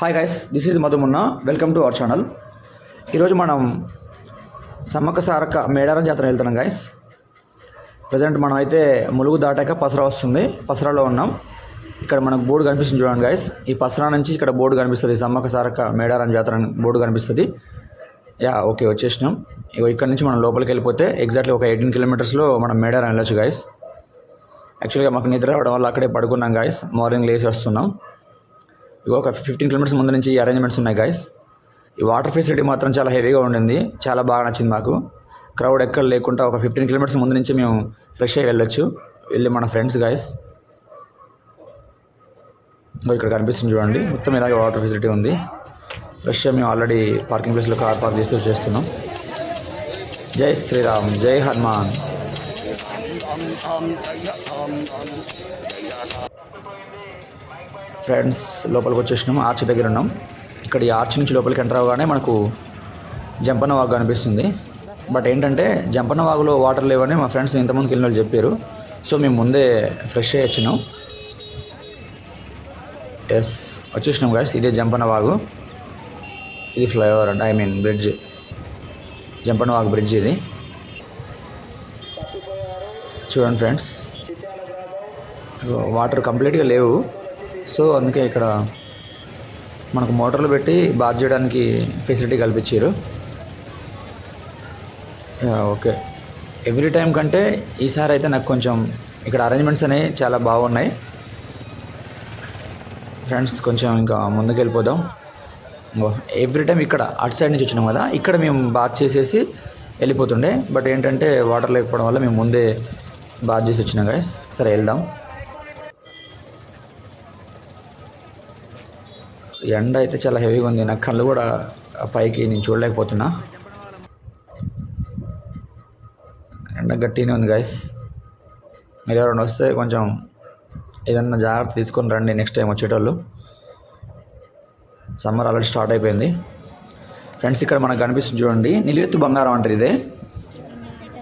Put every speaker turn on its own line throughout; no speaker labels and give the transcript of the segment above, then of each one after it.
Hi guys this is Madhumunna welcome to our channel ఈరోజు మనం సమ్మక్క సారక్క మేడారం జాతర వెళ్తున్నాం గైస్ ప్రజెంట్ మనం అయితే ములుగు దాటాక పసరా వస్తుంది. పసరాలో ఉన్నాం. ఇక్కడ మనకు బోర్డు కనిపిస్తుంది చూడండి గైస్ ఈ పసరా నుంచి ఇక్కడ బోర్డు కనిపిస్తుంది. సమ్మక్క సారక్క మేడారం జాతర బోర్డు కనిపిస్తుంది. యా ఓకే వచ్చేసినాం. ఇగో ఇక్కడ నుంచి మనం లోపలికి వెళ్ళిపోతే ఎగ్జాక్ట్లీ ఒక ఎయిటీన్ కిలోమీటర్స్లో మనం మేడారం వెళ్ళొచ్చు గైస్ యాక్చువల్గా మాకు నిద్ర రావడం వల్ల అక్కడే పడుకున్నాం గాయస్ మార్నింగ్ లేచి వస్తున్నాం. ఒక ఫిఫ్టీన్ కిలోమీటర్స్ ముందు నుంచి ఈ అరేంజ్మెంట్స్ ఉన్నాయి గైస్ ఈ వాటర్ ఫెసిలిటీ మాత్రం చాలా హెవీగా ఉండింది. చాలా బాగా నచ్చింది మాకు. క్రౌడ్ ఎక్కడ లేకుండా ఒక ఫిఫ్టీన్ కిలోమీటర్స్ ముందు నుంచి మేము ఫ్రెష్ అయ్యి వెళ్ళొచ్చు. వెళ్ళి మన ఫ్రెండ్స్ గైస్ ఇక్కడ కనిపిస్తుంది చూడండి. మొత్తం ఇలాగే వాటర్ ఫెసిలిటీ ఉంది. ఫ్రెష్ మేము ఆల్రెడీ పార్కింగ్ ప్లేస్లో కార్ పార్క్ చేస్తూ చేస్తున్నాం జై శ్రీరామ్ జై హనుమాన్. ఫ్రెండ్స్ లోపలికి వచ్చేసినాం ఆర్చ్ దగ్గర ఉన్నాం. ఇక్కడ ఈ ఆర్చ్ నుంచి లోపలికి ఎంటర్ అవ్వగానే మనకు జంపన్న వాగు కనిపిస్తుంది బట్ ఏంటంటే జంపన్న వాగులో వాటర్ లేవని మా ఫ్రెండ్స్ ఇంతమందికి వెళ్ళిన వాళ్ళు చెప్పారు. సో మేము ముందే ఫ్రెష్ అయ్యి వచ్చినాం. ఎస్ వచ్చేసినాం గాయస్ ఇదే జంపన్న వాగు. ఇది ఫ్లైఓవర్ అంటే ఐ మీన్ బ్రిడ్జ్. జంపన్న వాగు బ్రిడ్జ్ ఇది. చూడండి ఫ్రెండ్స్ వాటర్ కంప్లీట్గా లేవు. సో అందుకే ఇక్కడ మనకు మోటార్లు పెట్టి బాత్ చేయడానికి ఫెసిలిటీ కల్పించారు. ఓకే. ఎవ్రీ టైం కంటే ఈసారి అయితే నాకు కొంచెం ఇక్కడ అరేంజ్మెంట్స్ అనేవి చాలా బాగున్నాయి. ఫ్రెండ్స్ కొంచెం ఇంకా ముందుకు వెళ్ళిపోదాం ఎవ్రీ టైం ఇక్కడ అటు సైడ్ నుంచి వచ్చినాం కదా ఇక్కడ మేము బాత్ చేసేసి వెళ్ళిపోతుండే. బట్ ఏంటంటే వాటర్ లేకపోవడం వల్ల మేము ముందే బాత్ చేసి వచ్చినాం గైస్ సరే వెళ్దాం. ఎండ అయితే చాలా హెవీగా ఉంది నా కళ్ళు కూడా పైకి నేను చూడలేకపోతున్నా. ఎండ గట్టిగానే ఉంది గాయస్ మీరు ఎవరైనా వస్తే కొంచెం ఏదన్నా జాగ్రత్త తీసుకొని రండి నెక్స్ట్ టైం వచ్చేటోళ్ళు. సమ్మర్ ఆల్రెడీ స్టార్ట్ అయిపోయింది. ఫ్రెండ్స్ ఇక్కడ మనకు కనిపిస్తుంది చూడండి. నిలువెత్తు బంగారం అంటారు ఇదే.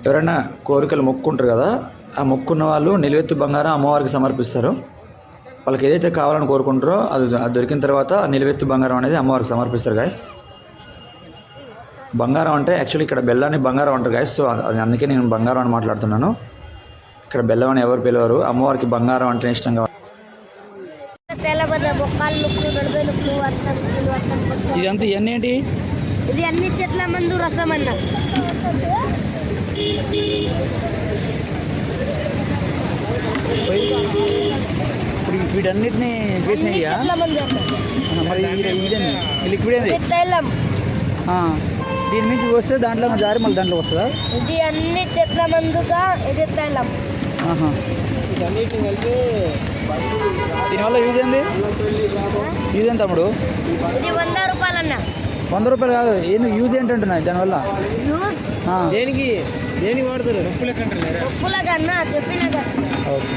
ఎవరైనా కోరికలు మొక్కుంటారు కదా ఆ మొక్కున్న వాళ్ళు నిలువెత్తు బంగారం అమ్మవారికి సమర్పిస్తారు. వాళ్ళకి ఏదైతే కావాలని కోరుకుంటారో అది దొరికిన తర్వాత నిలువెత్తు బంగారం అనేది అమ్మవారికి సమర్పిస్తారు గాయస్ బంగారం అంటే యాక్చువల్లీ ఇక్కడ బెల్లాన్ని బంగారం అంటారు గాయస్ సో అది అందుకే నేను బంగారం అని మాట్లాడుతున్నాను. ఇక్కడ బెల్లం అని ఎవరు పిలవరు. అమ్మవారికి బంగారం అంటే ఇష్టంగా. ఇదంతా ఇవన్నీ ఏంటి?
ఇది అన్ని చెట్ల మందు రసం అన్న.
ఇప్పుడు వీటన్నిటిని. మరి లిక్విడ్ ఏంది?
తైలం
దీని నుంచి వస్తే దాంట్లో జారి మళ్ళీ దాంట్లో వస్తుందా?
ఇది అన్ని చెట్ల మందుగా ఇది తైలం
దీనివల్ల యూజ్ ఏంది? యూజ్ ఏంటి తమ్ముడు?
ఇది వంద రూపాయలు అన్న
వంద రూపాయలు కాదు. ఏంది యూజ్ ఏంటంటున్నా దానివల్ల?
దేనికి? దేనికి వాడతారు?
చెప్పిన
ఓకే.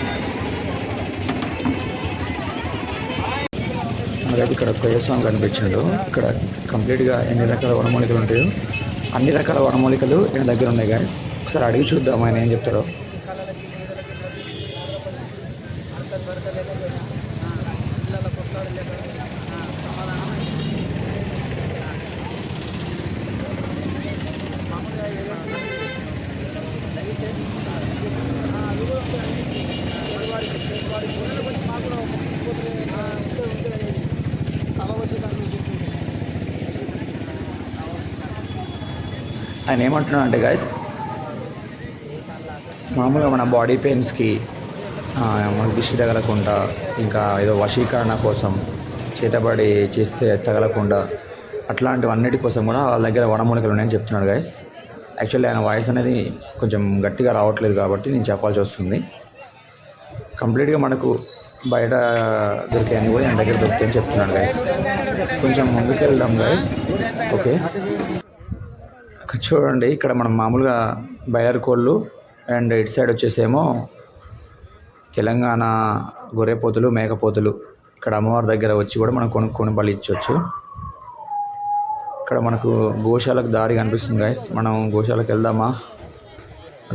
మనకైతే ఇక్కడ కొయ్యస్వామి కనిపించాడు. ఇక్కడ కంప్లీట్గా ఎన్ని రకాల వనమూలికలు ఉంటాయో అన్ని రకాల వనమూలికలు ఈయన దగ్గర ఉన్నాయి గాయస్ ఒకసారి అడిగి చూద్దాం ఆయన ఏం చెప్తారో ఆయన ఏమంటున్నాడు అంటే గాయస్ మామూలుగా మన బాడీ పెయిన్స్కి మనకు దిష్టి తగలకుండా ఇంకా ఏదో వశీకరణ కోసం చేతబడి చేస్తే తగలకుండా అట్లాంటివన్నిటి కోసం కూడా వాళ్ళ దగ్గర వనమూలికలు ఉన్నాయని చెప్తున్నాడు గాయస్ యాక్చువల్లీ ఆయన వాయిస్ అనేది కొంచెం గట్టిగా రావట్లేదు కాబట్టి నేను చెప్పాల్సి వస్తుంది. కంప్లీట్గా మనకు బయట దొరికాయని కూడా ఆయన దగ్గర దొరుకుతాయని చెప్తున్నాడు గాయస్ కొంచెం ముందుకు వెళ్దాం గాయస్ ఓకే చూడండి ఇక్కడ మనం మామూలుగా బయలర్ కోళ్ళు అండ్ ఇటు సైడ్ వచ్చేసేమో తెలంగాణ గొర్రెపోతులు మేకపోతులు. ఇక్కడ అమ్మవారి దగ్గర వచ్చి కూడా మనం కొనుక్కొని బలి ఇచ్చవచ్చు ఇక్కడ మనకు గోశాలకు దారి కనిపిస్తుంది గాయస్ మనం గోశాలకు వెళ్దామా?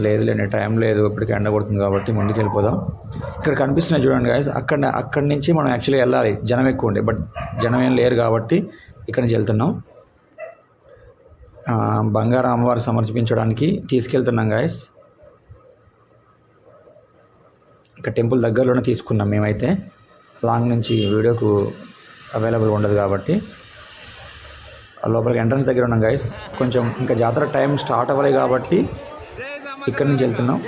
లేదు లేని టైం లేదు. ఇప్పటికి ఎండ కొడుతుంది కాబట్టి ముందుకు వెళ్ళిపోదాం. ఇక్కడ కనిపిస్తున్నాయి చూడండి గాయస్ అక్కడ అక్కడి నుంచి మనం యాక్చువల్లీ వెళ్ళాలి. జనం ఎక్కువ ఉండే బట్ జనం ఏం లేరు కాబట్టి ఇక్కడి నుంచి వెళ్తున్నాం. బంగారం అమ్మవారు సమర్పించడానికి తీసుకెళ్తున్నాం గాయస్ ఇక్కడ టెంపుల్ దగ్గరలోనే తీసుకున్నాం మేమైతే. లాంగ్ నుంచి వీడియోకు అవైలబుల్ ఉండదు కాబట్టి. లోపలికి ఎంట్రన్స్ దగ్గర ఉన్నాం గాయస్ కొంచెం ఇంకా జాతర టైం స్టార్ట్ అవ్వలేదు కాబట్టి ఇక్కడి నుంచి వెళ్తున్నాం.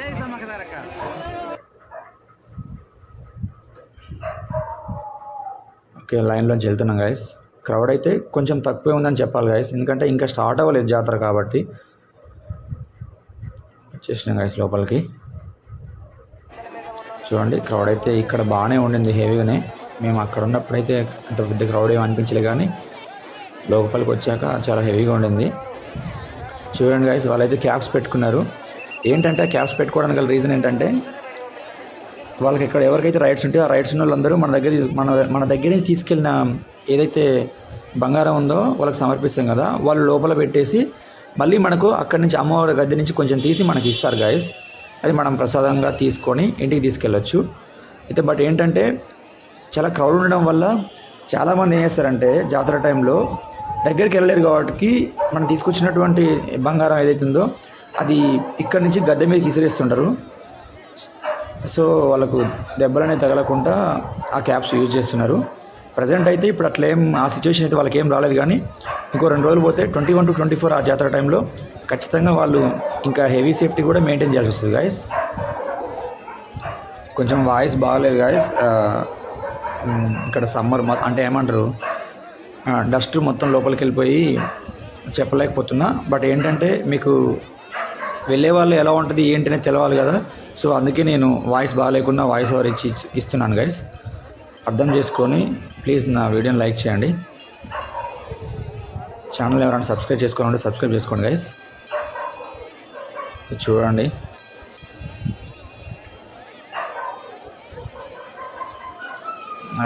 ఓకే లైన్లోంచి వెళ్తున్నాం గాయస్ క్రౌడ్ అయితే కొంచెం తక్కువే ఉందని చెప్పాలి గాయస్ ఎందుకంటే ఇంకా స్టార్ట్ అవ్వలేదు జాతర కాబట్టి. వచ్చేసిన గాయస్ లోపలికి. చూడండి క్రౌడ్ అయితే ఇక్కడ బాగానే ఉండింది హెవీగానే. మేము అక్కడ ఉన్నప్పుడైతే అంత పెద్ద క్రౌడ్ ఏమి అనిపించలేదు కానీ లోపలికి వచ్చాక చాలా హెవీగా ఉండింది. చూడండి గైస్ వాళ్ళైతే క్యాప్స్ పెట్టుకున్నారు. ఏంటంటే క్యాప్స్ పెట్టుకోవడానికి గల రీజన్ ఏంటంటే వాళ్ళకి ఇక్కడ ఎవరికైతే రైట్స్ ఉంటే ఆ రైట్స్ ఉన్న వాళ్ళందరూ మన దగ్గర మన మన దగ్గర నుంచి తీసుకెళ్ళిన ఏదైతే బంగారం ఉందో వాళ్ళకి సమర్పిస్తాం కదా వాళ్ళు లోపల పెట్టేసి మళ్ళీ మనకు అక్కడి నుంచి అమ్మవారి గద్దె నుంచి కొంచెం తీసి మనకి ఇస్తారు గాయస్ అది మనం ప్రసాదంగా తీసుకొని ఇంటికి తీసుకెళ్ళొచ్చు. అయితే బట్ ఏంటంటే చాలా క్రౌడ్ ఉండడం వల్ల చాలామంది ఏం చేస్తారంటే జాతర టైంలో దగ్గరికి వెళ్ళలేరు కాబట్టి మనం తీసుకొచ్చినటువంటి బంగారం ఏదైతే ఉందో అది ఇక్కడి నుంచి గద్దె మీద విసిరేస్తుంటారు సో వాళ్ళకు దెబ్బలు తగలకుండా ఆ క్యాప్స్ యూజ్ చేస్తున్నారు. ప్రజెంట్ అయితే ఇప్పుడు అట్లా ఏం ఆ సిచ్యువేషన్ అయితే వాళ్ళకి ఏం రాలేదు కానీ ఇంకో రెండు రోజులు పోతే twenty one to twenty four ఆ జాతర టైంలో ఖచ్చితంగా వాళ్ళు ఇంకా హెవీ సేఫ్టీ కూడా మెయింటైన్ చేయాల్సి వస్తుంది గాయస్ కొంచెం వాయిస్ బాగాలేదు గాయస్ ఇక్కడ సమ్మర్ అంటే ఏమంటారు? డస్ట్ మొత్తం లోపలికి వెళ్ళిపోయి చెప్పలేకపోతున్నా. బట్ ఏంటంటే మీకు వెళ్ళే వాళ్ళు ఎలా ఉంటుంది ఏంటి అనేది తెలవాలి కదా. సో అందుకే నేను వాయిస్ బాగాలేకుండా వాయిస్ ఓవర్ ఇచ్చి ఇస్తున్నాను గైస్ అర్థం చేసుకొని ప్లీజ్ నా వీడియోని లైక్ చేయండి. ఛానల్ ఎవరైనా సబ్స్క్రైబ్ చేసుకోవాలంటే సబ్స్క్రైబ్ చేసుకోండి గైస్ చూడండి.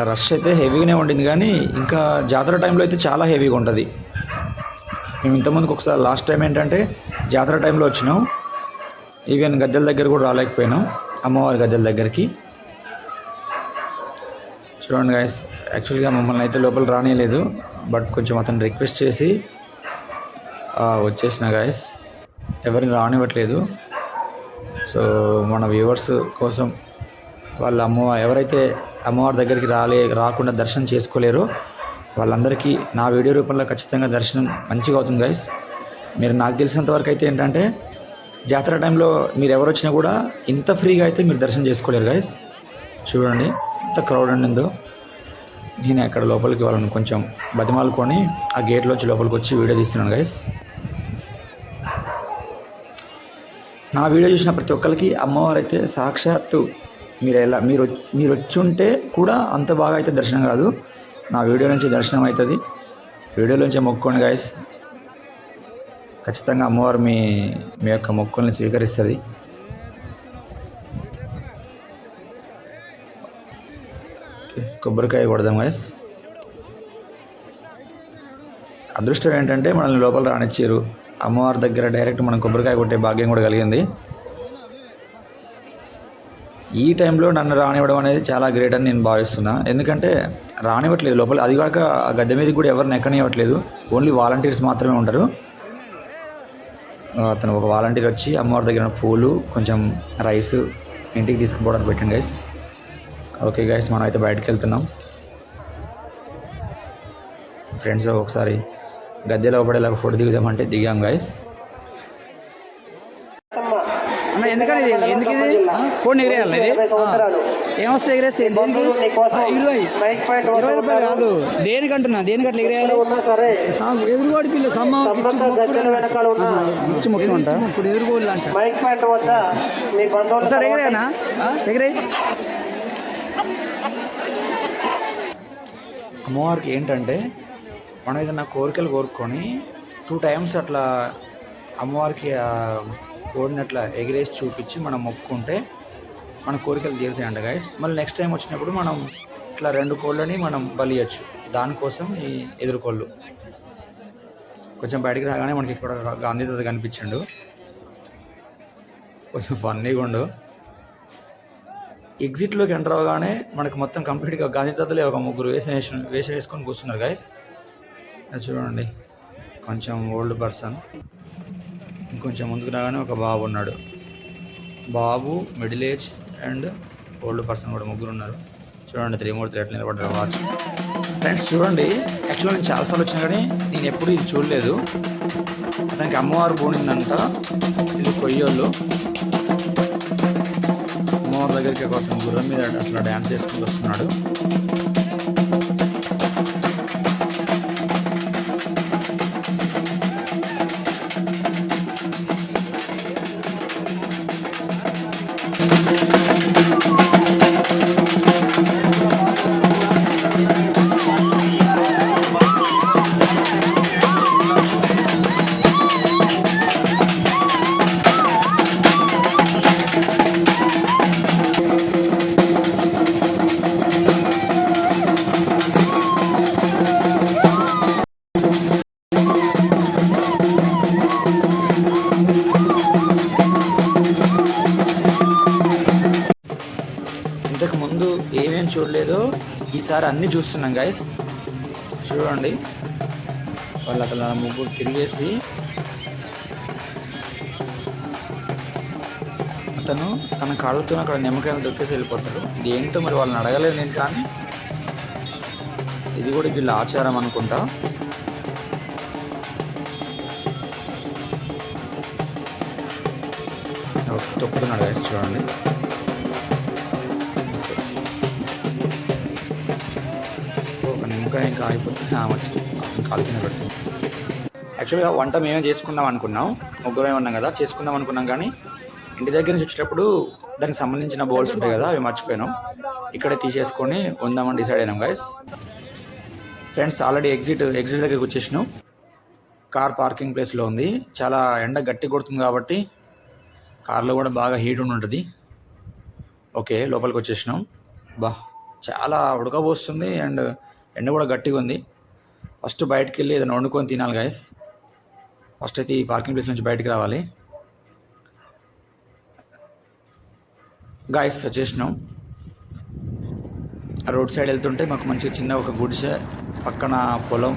రష్ అయితే హెవీగానే ఉండింది కానీ ఇంకా జాతర టైంలో అయితే చాలా హెవీగా ఉంటుంది. మేము ఇంతకుముందుకు ఒకసారి లాస్ట్ టైం ఏంటంటే జాతర టైంలో వచ్చినాం. ఈవెన్ గద్దెల దగ్గర కూడా రాలేకపోయినాం. అమ్మవారి గద్దెల దగ్గరికి. చూడండి గాయస్ యాక్చువల్గా మమ్మల్ని అయితే లోపల రానియలేదు. బట్ కొంచెం అతను రిక్వెస్ట్ చేసి వచ్చేసిన గాయస్ ఎవరిని రానివ్వట్లేదు. సో మన వ్యూవర్స్ కోసం వాళ్ళ అమ్మ ఎవరైతే అమ్మవారి దగ్గరికి రాలే రాకుండా దర్శనం చేసుకోలేరో వాళ్ళందరికీ నా వీడియో రూపంలో ఖచ్చితంగా దర్శనం మంచిగా అవుతుంది గైస్ మీరు నాకు తెలిసినంత వరకు అయితే ఏంటంటే జాతర టైంలో మీరు ఎవరు వచ్చినా కూడా ఇంత ఫ్రీగా అయితే మీరు దర్శనం చేసుకోలేరు గైస్ చూడండి ఎంత క్రౌడ్ ఉండిందో. నేను అక్కడ లోపలికి వాళ్ళని కొంచెం బతిమాలుకొని ఆ గేట్లోంచి లోపలికి వచ్చి వీడియో తీస్తున్నాను గైస్ నా వీడియో చూసిన ప్రతి ఒక్కరికి అమ్మవారు అయితే సాక్షాత్తు మీరు ఎలా మీరు మీరు వచ్చి ఉంటే కూడా అంత బాగా అయితే దర్శనం కాదు. నా వీడియో నుంచి దర్శనం అవుతుంది. వీడియోలోంచి మొక్కోండి గాయస్ ఖచ్చితంగా అమ్మవారు మీ మీ యొక్క మొక్కుల్ని స్వీకరిస్తుంది. కొబ్బరికాయ కొడదాం గాయస్ అదృష్టం ఏంటంటే మనల్ని లోపల రానిచ్చారు. అమ్మవారి దగ్గర డైరెక్ట్ మనం కొబ్బరికాయ కొట్టే భాగ్యం కూడా కలిగింది. ఈ టైంలో నన్ను రానివ్వడం అనేది చాలా గ్రేట్ అని నేను భావిస్తున్నా. ఎందుకంటే రానివ్వట్లేదు లోపల అది కాక ఆ గద్దె మీద కూడా ఎవరిని ఎక్కనివ్వట్లేదు. ఓన్లీ వాలంటీర్స్ మాత్రమే ఉంటారు. అతను ఒక వాలంటీర్ వచ్చి అమ్మవారి దగ్గర పూలు కొంచెం రైస్ ఇంటికి తీసుకుపోవడానికి పెట్టండి గైస్ ఓకే గైస్ మనం అయితే బయటకు వెళ్తున్నాం. ఫ్రెండ్స్ ఒకసారి గద్దెలో పడేలాగా ఫోటో దిగుదామంటే దిగాం గైస్
అన్న ఎందుకని ఇది? ఎందుకు ఇది? కోడిని ఎగిరేయాలి ఇది? ఏమొస్తే ఎగిరేస్తే దేనికి ఇరవై. ఇరవై రూపాయలు కాదు. దేనికి అంటున్నా దేనికి అట్లా ఎగిరేయాలి? ఎదురుగోడి పిల్ల సమ్మ ఇచ్చి మొక్కు అంట. ఇప్పుడు ఎదురుగోళ్ళు అంట.
మైక్ పాయింట్ వద్ద మీ బంధువులు
ఒకసారి ఎగిరేనా ఎగిరే
అమ్మవారికి ఏంటంటే మనం ఏదైనా కోరికలు కోరుకొని టూ టైమ్స్ అట్లా అమ్మవారికి ఆ కోడిని అట్లా ఎగిరేసి చూపించి మనం మొక్కుకుంటే మన కోరికలు తీరుతాయంట గాయస్ మళ్ళీ నెక్స్ట్ టైం వచ్చినప్పుడు మనం ఇట్లా రెండు కోళ్ళని మనం బలియచ్చు. దానికోసం ఈ ఎదురుకోళ్ళు కొంచెం బయటికి రాగానే మనకి ఇక్కడ గాంధీ తాత కనిపించిండు. కొంచెం ఫన్నీగా ఉండు. ఎగ్జిట్లోకి ఎంటర్ అవగానే మనకు మొత్తం కంప్లీట్గా గాంధీ తాతలే ఒక ముగ్గురు వేసి వేసి వేసుకొని కూర్చున్నారు గాయస్ అది చూడండి. కొంచెం ఓల్డ్ పర్సన్ ఇంకొంచెం ముందుకు రాగానే ఒక బాబు ఉన్నాడు. బాబు middle age and old person కూడా ముగ్గురు ఉన్నారు. చూడండి త్రిమూర్తి ఎట్లా నిలబడ్డారు వాచ్ ఫ్రెండ్స్ చూడండి యాక్చువల్గా నేను చాలాసార్లు వచ్చినా కానీ నేను ఎప్పుడు ఇది చూడలేదు. అతనికి అమ్మవారు పోనిందంట ఇది కొయ్యోళ్ళు. అమ్మవారి దగ్గరికి ఒక అతను గుర్రం మీద అట్లా డ్యాన్స్ చేసుకుంటూ వస్తున్నాడు. ఇంతకు ముందు ఏమేం చూడలేదో ఈసారి అన్నీ చూస్తున్నాం గాయస్ చూడండి. వాళ్ళు అతను ముగ్గురు తిరిగేసి అతను తన కాళ్ళతో అక్కడ నిమ్మకాయలు దొక్కేసి వెళ్ళిపోతాడు. ఇది ఏంటో మరి వాళ్ళని అడగలేదు నేను కానీ. ఇది కూడా వీళ్ళ ఆచారం అనుకుంటా. తొక్కుతున్నాడు గాయస్ చూడండి. ఒక ఇంకా అయిపోతే వచ్చి కాలు కింద పెడుతుంది. యాక్చువల్గా వంట మేమే చేసుకుందాం అనుకున్నాం. ముగ్గురమే ఉన్నాం కదా చేసుకుందాం అనుకున్నాం కానీ ఇంటి దగ్గర నుంచి వచ్చేటప్పుడు దానికి సంబంధించిన బౌల్స్ ఉంటాయి కదా అవి మర్చిపోయినాం. ఇక్కడే తీసేసుకొని ఉందామని డిసైడ్ అయినాం guys friends already exit exit దగ్గరికి వచ్చేసినాం. కార్ పార్కింగ్ ప్లేస్లో ఉంది. చాలా ఎండ గట్టి కొడుతుంది కాబట్టి కార్లో కూడా బాగా హీట్ ఉండి ఉంటుంది. ఓకే లోపలికి వచ్చేసినాం. బా చాలా ఉడకబోస్తుంది అండ్ ఎండ కూడా గట్టిగా ఉంది. ఫస్ట్ బయటకు వెళ్ళి ఏదైనా వండుకొని తినాలి గాయస్ ఫస్ట్ అయితే ఈ పార్కింగ్ ప్లేస్ నుంచి బయటకు రావాలి. గాయస్ వచ్చేసినాం. రోడ్ సైడ్ వెళ్తుంటే మాకు మంచి చిన్న ఒక గుడిసె పక్కన పొలం.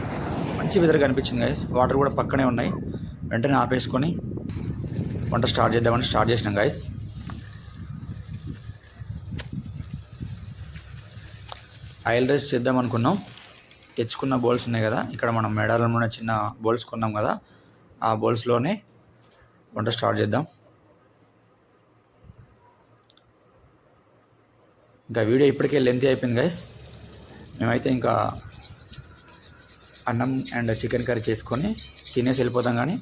మంచి వెదర్ కనిపించింది గాయస్ వాటర్ కూడా పక్కనే ఉన్నాయి. వెంటనే ఆపేసుకొని వంట స్టార్ట్ చేద్దామని స్టార్ట్ చేసినాం గాయస్ ఆయిల్ రైస్ చేద్దాం అనుకున్నాం. తెచ్చుకున్న బౌల్స్ ఉన్నాయి కదా ఇక్కడ మనం మేడారంలోనే చిన్న బౌల్స్ కొన్నాం కదా ఆ బౌల్స్లోనే వంట స్టార్ట్ చేద్దాం. ఇంకా వీడియో ఇప్పటికే లెంత్ అయిపోయింది గైస్ మేమైతే ఇంకా అన్నం అండ్ చికెన్ కర్రీ చేసుకొని తినేసి వెళ్ళిపోతాం కానీ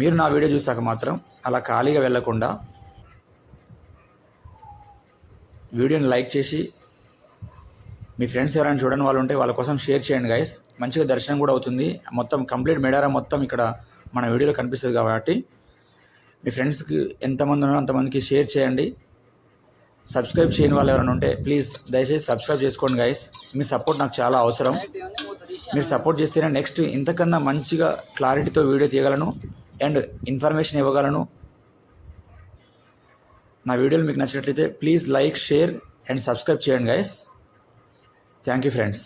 మీరు నా వీడియో చూసాక మాత్రం అలా ఖాళీగా వెళ్ళకుండా వీడియోని లైక్ చేసి మీ ఫ్రెండ్స్ ఎవరైనా చూడని వాళ్ళు ఉంటే వాళ్ళ కోసం షేర్ చేయండి గైస్ మంచిగా దర్శనం కూడా అవుతుంది. మొత్తం కంప్లీట్ మేడారం మొత్తం ఇక్కడ మన వీడియోలో కనిపిస్తుంది కాబట్టి మీ ఫ్రెండ్స్కి ఎంతమంది ఉన్నారో అంతమందికి షేర్ చేయండి. సబ్స్క్రైబ్ చేయని వాళ్ళు ఎవరైనా ఉంటే ప్లీజ్ దయచేసి సబ్స్క్రైబ్ చేసుకోండి గైస్ మీ సపోర్ట్ నాకు చాలా అవసరం. మీరు సపోర్ట్ చేస్తేనే నెక్స్ట్ ఇంతకన్నా మంచిగా క్లారిటీతో వీడియో తీయగలను అండ్ ఇన్ఫర్మేషన్ ఇవ్వగలను. నా వీడియోలు మీకు నచ్చినట్లయితే please like share and subscribe చేయండి గైస్ థ్యాంక్ యూ ఫ్రెండ్స్